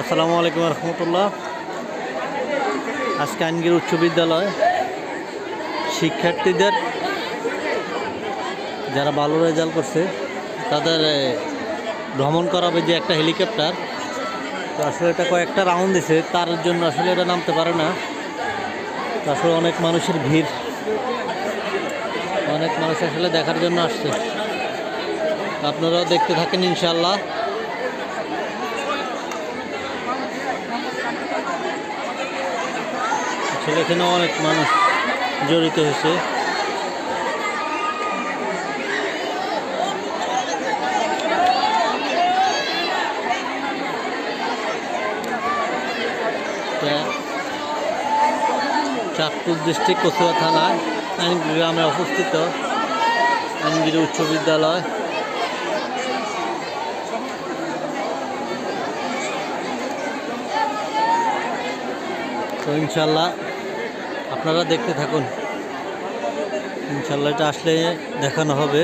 আসসালামু আলাইকুম রহমতুল্লাহ। আজকে আইনগির উচ্চ বিদ্যালয়। শিক্ষার্থীদের যারা ভালো রেজাল্ট করছে, তাদের ভ্রমণ করাবে যে একটা হেলিকপ্টার। তো আসলে এটা কয়েকটা রাউন্ড দিছে, তার জন্য আসলে এটা নামতে পারে না। আসলে অনেক মানুষের ভিড়। অনেক মানুষ আসলে দেখার জন্য আসছে। আপনারাও দেখতে থাকেন ইনশাল্লাহ আসলে এখানে অনেক মানুষ জড়িত হয়েছে। চাঁদপুর ডিস্ট্রিক্ট কচুয়া আইনগিরি গ্রামে অবস্থিত আইনগিরি উচ্চ বিদ্যালয়। ইনশাল্লাহ আপনারা দেখতে থাকুন। ইনশাল্লাহ এটা আসলে দেখানো হবে।